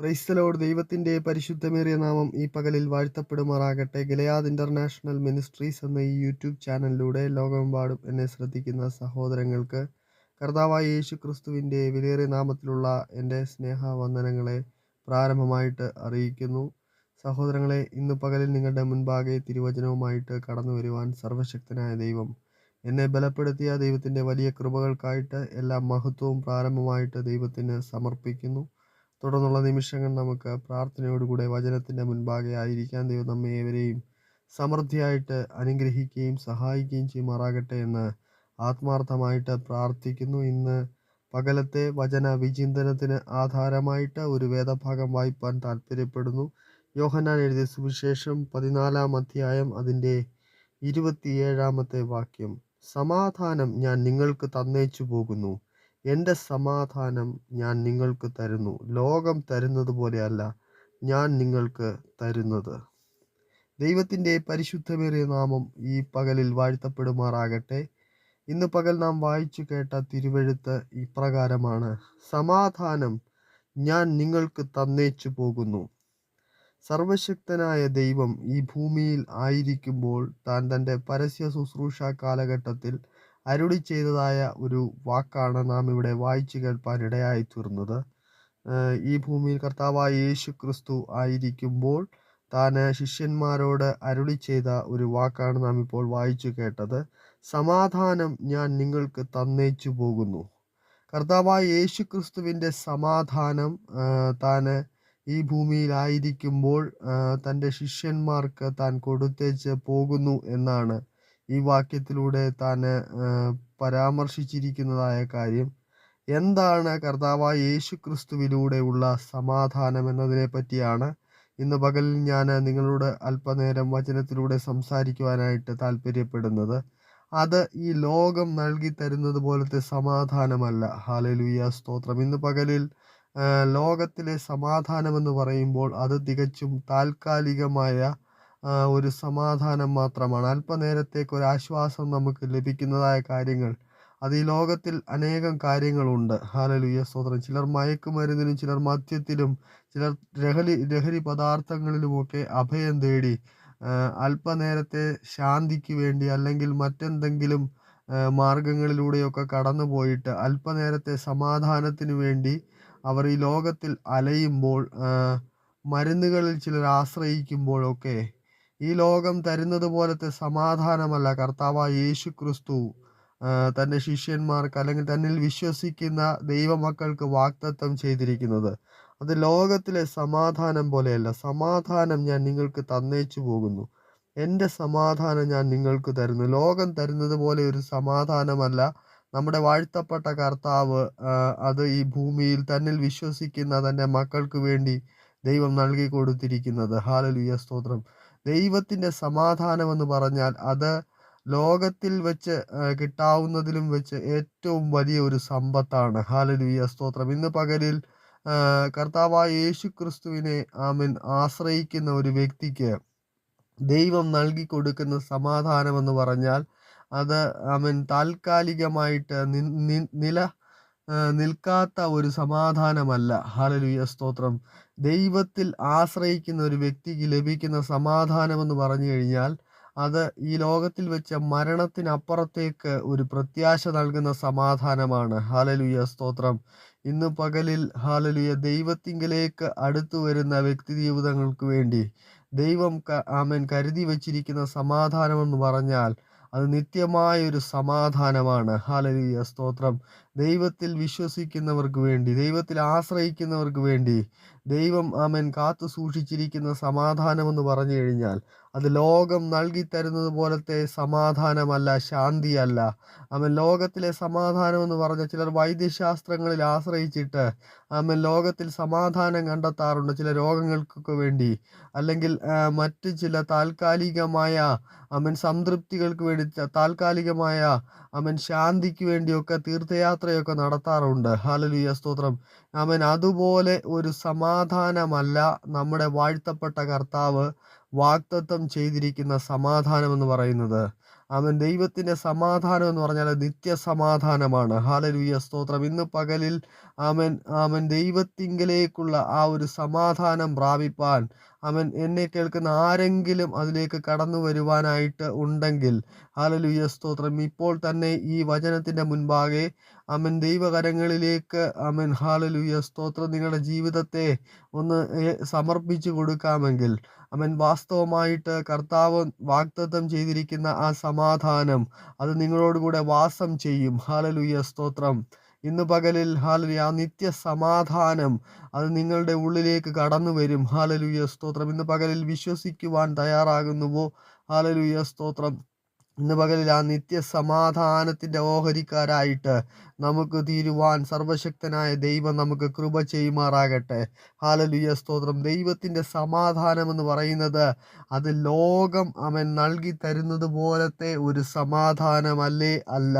ക്രൈസ്തലോട് ദൈവത്തിന്റെ പരിശുദ്ധമേറിയ നാമം ഈ പകലിൽ വാഴ്ത്തപ്പെടുമാറാകട്ടെ. ഗലയാദ് ഇന്റർനാഷണൽ മിനിസ്ട്രീസ് എന്ന ഈ യൂട്യൂബ് ചാനലിലൂടെ ലോകമെമ്പാടും എന്നെ ശ്രദ്ധിക്കുന്ന സഹോദരങ്ങൾക്ക് കർത്താവായ യേശു ക്രിസ്തുവിന്റെ വിലയേറിയ നാമത്തിലുള്ള എന്റെ സ്നേഹവന്ദനങ്ങളെ പ്രാരംഭമായിട്ട് അറിയിക്കുന്നു. സഹോദരങ്ങളെ ഇന്ന് പകലിൽ നിങ്ങളുടെ മുൻപാകെ തിരുവചനവുമായിട്ട് കടന്നു വരുവാൻ സർവശക്തനായ ദൈവം എന്നെ ബലപ്പെടുത്തിയ ദൈവത്തിന്റെ വലിയ കൃപകൾക്കായിട്ട് എല്ലാ മഹത്വവും പ്രാരംഭമായിട്ട് ദൈവത്തിന് സമർപ്പിക്കുന്നു. തുടർന്നുള്ള നിമിഷങ്ങൾ നമുക്ക് പ്രാർത്ഥനയോടുകൂടെ വചനത്തിന്റെ മുൻപാകെ ആയിരിക്കാൻ ദൈവം നമ്മെ ഏവരെയും സമൃദ്ധിയായിട്ട് അനുഗ്രഹിക്കുകയും സഹായിക്കുകയും ചെയ്യുമാറാകട്ടെ എന്ന് ആത്മാർത്ഥമായിട്ട് പ്രാർത്ഥിക്കുന്നു. ഇന്ന് പകലത്തെ വചന വിചിന്തനത്തിന് ആധാരമായിട്ട് ഒരു വേദഭാഗം വായിപ്പാൻ താല്പര്യപ്പെടുന്നു യോഹന്നാൻ എഴുതിയ സുവിശേഷം പതിനാലാം അധ്യായം അതിന്റെ ഇരുപത്തിയേഴാമത്തെ വാക്യം. സമാധാനം ഞാൻ നിങ്ങൾക്ക് തന്നേച്ചു പോകുന്നു എന്റെ സമാധാനം ഞാൻ നിങ്ങൾക്ക് തരുന്നു. ലോകം തരുന്നത് പോലെയല്ല ഞാൻ നിങ്ങൾക്ക് തരുന്നത്. ദൈവത്തിന്റെ പരിശുദ്ധമേറിയ നാമം ഈ പകലിൽ വാഴ്ത്തപ്പെടുമാറാകട്ടെ. ഇന്ന് പകൽ നാം വായിച്ചു കേട്ട തിരുവെഴുത്ത് ഇപ്രകാരമാണ്. സമാധാനം ഞാൻ നിങ്ങൾക്ക് തന്നേച്ചു പോകുന്നു. സർവശക്തനായ ദൈവം ഈ ഭൂമിയിൽ ആയിരിക്കുമ്പോൾ താൻ തന്റെ പരസ്യ ശുശ്രൂഷ കാലഘട്ടത്തിൽ അരുളി ചെയ്തതായ ഒരു വാക്കാണ് നാം ഇവിടെ വായിച്ചു കേൾപ്പാൻ ഇടയായി തീർന്നത്. ഈ ഭൂമിയിൽ കർത്താവായ യേശു ക്രിസ്തു ആയിരിക്കുമ്പോൾ താൻ ശിഷ്യന്മാരോട് അരുളി ചെയ്ത ഒരു വാക്കാണ് നാം ഇപ്പോൾ വായിച്ചു കേട്ടത്. സമാധാനം ഞാൻ നിങ്ങൾക്ക് തന്നേച്ചു പോകുന്നു. കർത്താവായ യേശു ക്രിസ്തുവിന്റെ സമാധാനം താൻ ഈ ഭൂമിയിലായിരിക്കുമ്പോൾ തന്റെ ശിഷ്യന്മാർക്ക് താൻ കൊടുത്തേച്ച് പോകുന്നു എന്നാണ് ഈ വാക്യത്തിലൂടെ താൻ പരാമർശിച്ചിരിക്കുന്നതായ കാര്യം എന്താണ് കർത്താവായ യേശു ക്രിസ്തുവിലൂടെയുള്ള സമാധാനം എന്നതിനെ പറ്റിയാണ്. ഇന്ന് പകലിൽ ഞാൻ നിങ്ങളോട് അല്പനേരം വചനത്തിലൂടെ സംസാരിക്കുവാനായിട്ട് താല്പര്യപ്പെടുന്നത്. അത് ഈ ലോകം നൽകി തരുന്നത് പോലത്തെ സമാധാനമല്ല. ഹാലലുയ സ്തോത്രം. ഇന്ന് പകലിൽ ലോകത്തിലെ സമാധാനമെന്ന് പറയുമ്പോൾ അത് തികച്ചും താൽക്കാലികമായ ഒരു സമാധാനം മാത്രമാണ്. അല്പനേരത്തേക്ക് ഒരു ആശ്വാസം നമുക്ക് ലഭിക്കുന്നതായ കാര്യങ്ങൾ. അത് ഈ ലോകത്തിൽ അനേകം കാര്യങ്ങളുണ്ട്. ഹാലലുയ സ്തോത്രം. ചിലർ മയക്കുമരുന്നിലും ചിലർ മദ്യത്തിലും ചിലർ ലഹരി ലഹരി പദാർത്ഥങ്ങളിലുമൊക്കെ അഭയം തേടി അല്പനേരത്തെ ശാന്തിക്ക് വേണ്ടി അല്ലെങ്കിൽ മറ്റെന്തെങ്കിലും മാർഗങ്ങളിലൂടെയൊക്കെ കടന്നു പോയിട്ട് അല്പനേരത്തെ സമാധാനത്തിന് വേണ്ടി അവർ ഈ ലോകത്തിൽ അലയുമ്പോൾ മരുന്നുകളിൽ ചിലർ ആശ്രയിക്കുമ്പോഴൊക്കെ ഈ ലോകം തരുന്നത് പോലത്തെ സമാധാനമല്ല. കർത്താവായ യേശു ക്രിസ്തു തന്റെ ശിഷ്യന്മാർക്ക് അല്ലെങ്കിൽ തന്നിൽ വിശ്വസിക്കുന്ന ദൈവമക്കൾക്ക് വാക്തത്വം ചെയ്തിരിക്കുന്നത്. അത് ലോകത്തിലെ സമാധാനം പോലെയല്ല. സമാധാനം ഞാൻ നിങ്ങൾക്ക് തന്നേച്ചു പോകുന്നു. എന്റെ സമാധാനം ഞാൻ നിങ്ങൾക്ക് തരുന്നു. ലോകം തരുന്നത് പോലെ ഒരു സമാധാനമല്ല. നമ്മുടെ വാഴ്ത്തപ്പെട്ട കർത്താവ് അത് ഈ ഭൂമിയിൽ തന്നിൽ വിശ്വസിക്കുന്ന തന്റെ മക്കൾക്ക് വേണ്ടി ദൈവം നൽകി കൊടുത്തിരിക്കുന്നത്. ഹാലലുയ സ്തോത്രം. ദൈവത്തിന്റെ സമാധാനം എന്ന് പറഞ്ഞാൽ അത് ലോകത്തിൽ വെച്ച് കിട്ടാവുന്നതിലും വെച്ച് ഏറ്റവും വലിയ ഒരു സമ്പത്താണ്. ഹാലലുയ സ്തോത്രം. ഇന്ന് പകലിൽ കർത്താവായ യേശു ക്രിസ്തുവിനെ ആമൻ ആശ്രയിക്കുന്ന ഒരു വ്യക്തിക്ക് ദൈവം നൽകി കൊടുക്കുന്ന സമാധാനം എന്ന് പറഞ്ഞാൽ അത് ആമിൻ താൽക്കാലികമായിട്ട് നില നിൽക്കാത്ത ഒരു സമാധാനമല്ല. ഹാലലുയ സ്തോത്രം. ദൈവത്തിൽ ആശ്രയിക്കുന്ന ഒരു വ്യക്തിക്ക് ലഭിക്കുന്ന സമാധാനമെന്ന് പറഞ്ഞു കഴിഞ്ഞാൽ അത് ഈ ലോകത്തിൽ വെച്ച മരണത്തിനപ്പുറത്തേക്ക് ഒരു പ്രത്യാശ നൽകുന്ന സമാധാനമാണ്. ഹാലലുയ സ്തോത്രം. ഇന്ന് പകലിൽ ഹാലലുയ ദൈവത്തിങ്കിലേക്ക് അടുത്തു വരുന്ന വ്യക്തി ജീവിതങ്ങൾക്ക് വേണ്ടി ദൈവം ആമൻ കരുതി വച്ചിരിക്കുന്ന സമാധാനമെന്ന് പറഞ്ഞാൽ അത് നിത്യമായ ഒരു സമാധാനമാണ്. ഹാലലിയ സ്തോത്രം. ദൈവത്തിൽ വിശ്വസിക്കുന്നവർക്ക് വേണ്ടി ദൈവത്തിൽ ആശ്രയിക്കുന്നവർക്ക് വേണ്ടി ദൈവം ആമൻ കാത്തു സൂക്ഷിച്ചിരിക്കുന്ന സമാധാനമെന്ന് പറഞ്ഞു കഴിഞ്ഞാൽ അത് ലോകം നൽകി തരുന്നത് പോലത്തെ സമാധാനമല്ല ശാന്തിയല്ല. ആമൻ ലോകത്തിലെ സമാധാനം എന്ന് പറഞ്ഞ ചിലർ വൈദ്യശാസ്ത്രങ്ങളിൽ ആശ്രയിച്ചിട്ട് ആമൻ ലോകത്തിൽ സമാധാനം കണ്ടെത്താറുണ്ട് ചില രോഗങ്ങൾക്കൊക്കെ വേണ്ടി. അല്ലെങ്കിൽ മറ്റ് ചില താൽക്കാലികമായ അമൻ സംതൃപ്തികൾക്ക് വേണ്ടി താൽക്കാലികമായ അമൻ ശാന്തിക്ക് വേണ്ടിയൊക്കെ തീർത്ഥയാത്രയൊക്കെ നടത്താറുണ്ട്. ഹാലലുയ സ്തോത്രം. അവൻ അതുപോലെ ഒരു സമാധാനമല്ല നമ്മുടെ വാഴ്ത്തപ്പെട്ട കർത്താവ് വാക്തത്വം ചെയ്തിരിക്കുന്ന സമാധാനം എന്ന് പറയുന്നത്. അവൻ ദൈവത്തിന്റെ സമാധാനം എന്ന് പറഞ്ഞാൽ നിത്യ സമാധാനമാണ് ഹാലലുയ സ്തോത്രം. ഇന്ന് പകലിൽ അവൻ അവൻ ദൈവത്തിങ്കലേക്കുള്ള ആ ഒരു സമാധാനം പ്രാപിപ്പാൻ അവൻ എന്നെ കേൾക്കുന്ന ആരെങ്കിലും അതിലേക്ക് കടന്നു വരുവാനായിട്ട് ഉണ്ടെങ്കിൽ. ഹാലലുയ സ്തോത്രം. ഇപ്പോൾ തന്നെ ഈ വചനത്തിന്റെ മുൻപാകെ അമൻ ദൈവകരങ്ങളിലേക്ക് അമൻ ഹാലലുയ സ്തോത്രം നിങ്ങളുടെ ജീവിതത്തെ ഒന്ന് സമർപ്പിച്ചു കൊടുക്കാമെങ്കിൽ അവൻ വാസ്തവമായിട്ട് കർത്താവ് വാഗ്ദത്തം ചെയ്തിരിക്കുന്ന ആ സമാധാനം അത് നിങ്ങളോടുകൂടെ വാസം ചെയ്യും. ഹാലലുയ സ്തോത്രം. ഇന്ന് പകലിൽ ഹാലലുയ ആ നിത്യ സമാധാനം അത് നിങ്ങളുടെ ഉള്ളിലേക്ക് കടന്നു വരും ഹാലലുയ സ്തോത്രം. ഇന്ന് പകലിൽ വിശ്വസിക്കുവാൻ തയ്യാറാകുന്നുവോ? ഹാലലുയ സ്തോത്രം. ഇന്ന് പകലിൽ ആ നിത്യ സമാധാനത്തിന്റെ ഓഹരിക്കാരായിട്ട് നമുക്ക് തീരുവാൻ സർവശക്തനായ ദൈവം നമുക്ക് കൃപ ചെയ്യുമാറാകട്ടെ. ഹാലലുയ സ്തോത്രം. ദൈവത്തിന്റെ സമാധാനം എന്ന് പറയുന്നത് അത് ലോകം അവൻ നൽകി തരുന്നത് പോലത്തെ ഒരു സമാധാനമല്ലേ അല്ല.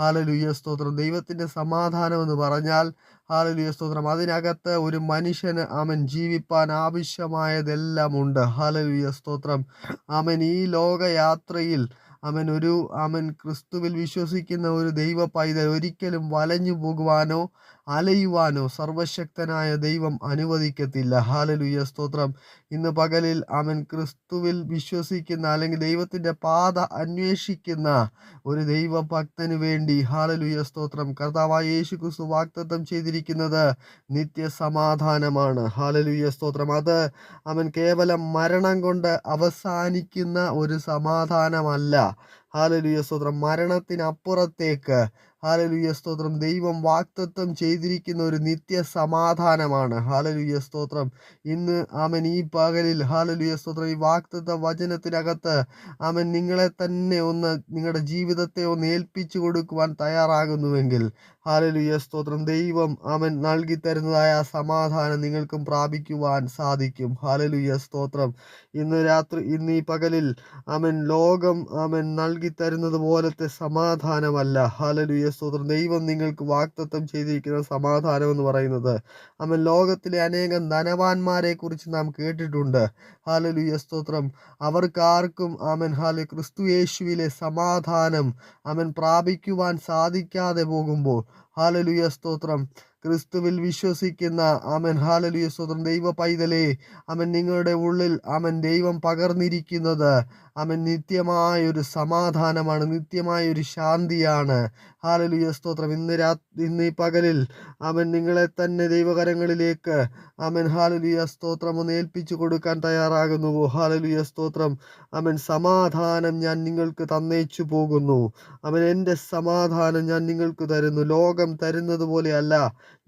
ഹാലലുയ സ്തോത്രം. ദൈവത്തിന്റെ സമാധാനം എന്ന് പറഞ്ഞാൽ ഹാലലുയ സ്തോത്രം. അതിനകത്ത് ഒരു മനുഷ്യന് അവൻ ജീവിപ്പാൻ ആവശ്യമായതെല്ലാം ഉണ്ട് ഹാലലുയ സ്തോത്രം. അവൻ ഈ ലോകയാത്രയിൽ അവൻ ഒരു അവൻ ക്രിസ്തുവിൽ വിശ്വസിക്കുന്ന ഒരു ദൈവ പൈതൽ ഒരിക്കലും വലഞ്ഞു പോകുവാനോ അലയുവാനോ സർവശക്തനായ ദൈവം അനുവദിക്കത്തില്ല. ഹാലലുയ സ്തോത്രം. ഇന്ന് പകലിൽ അവൻ ക്രിസ്തുവിൽ വിശ്വസിക്കുന്ന അല്ലെങ്കിൽ ദൈവത്തിന്റെ പാത അന്വേഷിക്കുന്ന ഒരു ദൈവഭക്തന് വേണ്ടി ഹാലലുയ സ്തോത്രം. കർത്താവായ യേശു ക്രിസ്തു വാക്തത്വം ചെയ്തിരിക്കുന്നത് നിത്യസമാധാനമാണ്. ഹാലലുയ സ്തോത്രം. അത് അവൻ കേവലം മരണം കൊണ്ട് അവസാനിക്കുന്ന ഒരു സമാധാനമല്ല. ഹാലലുയ സ്തോത്രം. മരണത്തിനപ്പുറത്തേക്ക് ഹാലലുയ സ്തോത്രം. ദൈവം വാക്തത്വം ചെയ്തിരിക്കുന്ന ഒരു നിത്യ സമാധാനമാണ് ഹാലലുയ സ്തോത്രം. ഇന്ന് അവൻ ഈ പകലിൽ ഹാലലുയ സ്തോത്രം ഈ വാക്തത്വ വചനത്തിനകത്ത് അവൻ നിങ്ങളെ തന്നെ ഒന്ന് നിങ്ങളുടെ ജീവിതത്തെ ഒന്ന് ഏൽപ്പിച്ചു കൊടുക്കുവാൻ തയ്യാറാകുന്നുവെങ്കിൽ ഹാലലുയ സ്തോത്രം ദൈവം അവൻ നൽകി തരുന്നതായ സമാധാനം നിങ്ങൾക്കും പ്രാപിക്കുവാൻ സാധിക്കും. ഹാലലുയ സ്തോത്രം. ഇന്ന് രാത്രി ഇന്ന് ഈ പകലിൽ അവൻ ലോകം അവൻ നൽകി തരുന്നത് പോലത്തെ സമാധാനമല്ല. ഹാലലുയ സ്തോത്രം. ദൈവം നിങ്ങൾക്ക് വാക്തത്വം ചെയ്തിരിക്കുന്ന സമാധാനം എന്ന് പറയുന്നത്. അമ്മ ലോകത്തിലെ അനേകം ധനവാന്മാരെ കുറിച്ച് നാം കേട്ടിട്ടുണ്ട്. ഹാലലുയ സ്തോത്രം. അവർക്കാർക്കും അമൻ ഹാല ക്രിസ്തു യേശുവിലെ സമാധാനം അവൻ പ്രാപിക്കുവാൻ സാധിക്കാതെ പോകുമ്പോൾ ഹാലലുയ സ്തോത്രം. ക്രിസ്തുവിൽ വിശ്വസിക്കുന്ന അവൻ ഹാലലുയ സ്തോത്രം. ദൈവ പൈതലേ അവൻ നിങ്ങളുടെ ഉള്ളിൽ അവൻ ദൈവം പകർന്നിരിക്കുന്നത് അവൻ നിത്യമായൊരു സമാധാനമാണ് നിത്യമായൊരു ശാന്തിയാണ്. ഹാലലുയ സ്തോത്രം. ഇന്ന് രാ ഇന്ന് ഈ പകലിൽ അവൻ നിങ്ങളെ തന്നെ ദൈവകരങ്ങളിലേക്ക് അവൻ ഹാലലുയ സ്തോത്രം ഒന്ന് ഏൽപ്പിച്ചു കൊടുക്കാൻ തയ്യാറാകുന്നുവോ? ഹാലലുയ സ്തോത്രം. അവൻ സമാധാനം ഞാൻ നിങ്ങൾക്ക് തന്നേച്ചു പോകുന്നു. അവൻ എന്റെ സമാധാനം ഞാൻ നിങ്ങൾക്ക് തരുന്നു. ലോകം തരുന്നത് പോലെയല്ല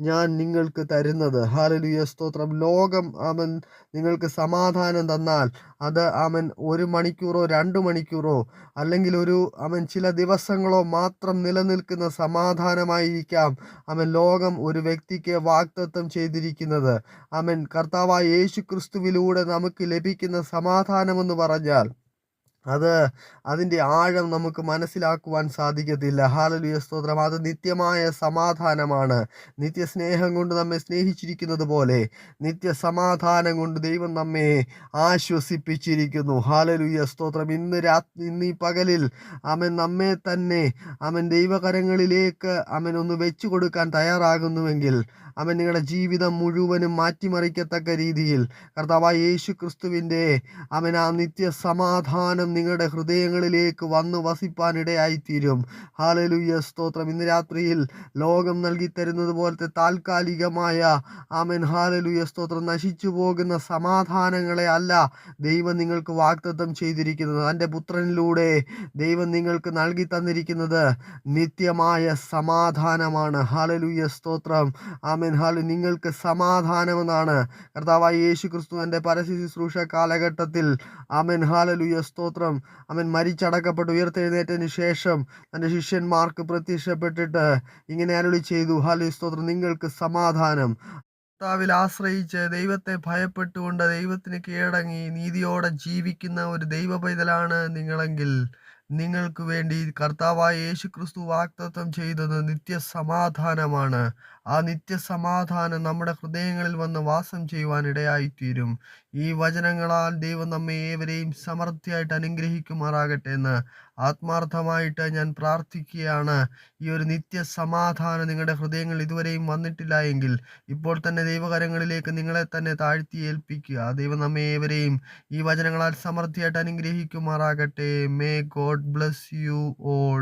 ഞാൻ നിങ്ങൾക്ക് തരുന്നത്. ഹാലലുയ സ്തോത്രം. ലോകം അവൻ നിങ്ങൾക്ക് സമാധാനം തന്നാൽ അത് അവൻ ഒരു മണിക്കൂറോ രണ്ട് മണിക്കൂറോ അല്ലെങ്കിൽ ഒരു അവൻ ചില ദിവസങ്ങളോ മാത്രം നിലനിൽക്കുന്ന സമാധാനമായിരിക്കാം അവൻ ലോകം ഒരു വ്യക്തിക്ക് വാക്തത്വം ചെയ്തിരിക്കുന്നത്. അവൻ കർത്താവായ യേശു ക്രിസ്തുവിലൂടെ നമുക്ക് ലഭിക്കുന്ന സമാധാനമെന്ന് പറഞ്ഞാൽ അത് അതിന്റെ ആഴം നമുക്ക് മനസ്സിലാക്കുവാൻ സാധിക്കത്തില്ല. ഹാലലുയ സ്തോത്രം. അത് നിത്യമായ സമാധാനമാണ്. നിത്യസ്നേഹം കൊണ്ട് നമ്മെ സ്നേഹിച്ചിരിക്കുന്നത് പോലെ നിത്യ സമാധാനം കൊണ്ട് ദൈവം നമ്മെ ആശ്വസിപ്പിച്ചിരിക്കുന്നു. ഹാലലുയ സ്തോത്രം. ഇന്ന് രാ ഇന്ന് ഈ പകലിൽ അവൻ നമ്മെ തന്നെ അവൻ ദൈവകരങ്ങളിലേക്ക് അവൻ ഒന്ന് വെച്ചു കൊടുക്കാൻ തയ്യാറാകുന്നുവെങ്കിൽ അവൻ നിങ്ങളുടെ ജീവിതം മുഴുവനും മാറ്റിമറിക്കത്തക്ക രീതിയിൽ. കർത്താവായ യേശു ക്രിസ്തുവിന്റെ അവൻ ആ നിത്യ സമാധാനം നിങ്ങളുടെ ഹൃദയങ്ങളിലേക്ക് വന്നു വസിപ്പാനിടയായിത്തീരും ഹാലലുയ്യ സ്തോത്രം. ഇന്ന് രാത്രിയിൽ ലോകം നൽകി തരുന്നത് പോലത്തെ താൽക്കാലികമായ ആമൻ ഹാലലുയ്യ സ്തോത്രം നശിച്ചു പോകുന്ന സമാധാനങ്ങളെ അല്ല ദൈവം നിങ്ങൾക്ക് വാഗ്ദത്തം ചെയ്തിരിക്കുന്നത്. തന്റെ പുത്രനിലൂടെ ദൈവം നിങ്ങൾക്ക് നൽകി തന്നിരിക്കുന്നത് നിത്യമായ സമാധാനമാണ്. ഹാലലുയ്യ സ്തോത്രം. ആമൻ ആമേൻ. ഹാലു നിങ്ങൾക്ക് സമാധാനമെന്നാണ്. കർത്താവായ യേശു ക്രിസ്തുവിന്റെ പരസ്യ ശുശ്രൂഷ കാലഘട്ടത്തിൽ. ആമൻ. ഹാലലുയ. സ്തോത്രം. അവൻ മരിച്ചടക്കപ്പെട്ട് ഉയർത്തെഴുന്നേറ്റതിന് ശേഷം തന്റെ ശിഷ്യന്മാർക്ക് പ്രത്യക്ഷപ്പെട്ടിട്ട് ഇങ്ങനെ അരുളി ചെയ്തു. ഹാലു സ്തോത്രം. നിങ്ങൾക്ക് സമാധാനം. കർത്താവിൽ ആശ്രയിച്ച് ദൈവത്തെ ഭയപ്പെട്ടുകൊണ്ട് ദൈവത്തിന് കീഴടങ്ങി നീതിയോടെ ജീവിക്കുന്ന ഒരു ദൈവ പൈതലാണ് നിങ്ങളെങ്കിൽ നിങ്ങൾക്ക് വേണ്ടി കർത്താവായ യേശു ക്രിസ്തു വാക്തത്വം ചെയ്തത് നിത്യസമാധാനമാണ്. ആ നിത്യസമാധാനം നമ്മുടെ ഹൃദയങ്ങളിൽ വന്ന് വാസം ചെയ്യുവാൻ ഇടയായിത്തീരും. ഈ വചനങ്ങളാൽ ദൈവം നമ്മെ ഏവരെയും സമൃദ്ധിയായിട്ട് അനുഗ്രഹിക്കുമാറാകട്ടെ എന്ന് ആത്മാർത്ഥമായിട്ട് ഞാൻ പ്രാർത്ഥിക്കുകയാണ്. ഈ ഒരു നിത്യ സമാധാനം നിങ്ങളുടെ ഹൃദയങ്ങൾ ഇതുവരെയും വന്നിട്ടില്ല എങ്കിൽ ഇപ്പോൾ തന്നെ ദൈവകരങ്ങളിലേക്ക് നിങ്ങളെ തന്നെ താഴ്ത്തി ഏൽപ്പിക്കുക. ദൈവം നമ്മെ ഏവരെയും ഈ വചനങ്ങളാൽ സമൃദ്ധിയായിട്ട് അനുഗ്രഹിക്കുമാറാകട്ടെ. May God bless you all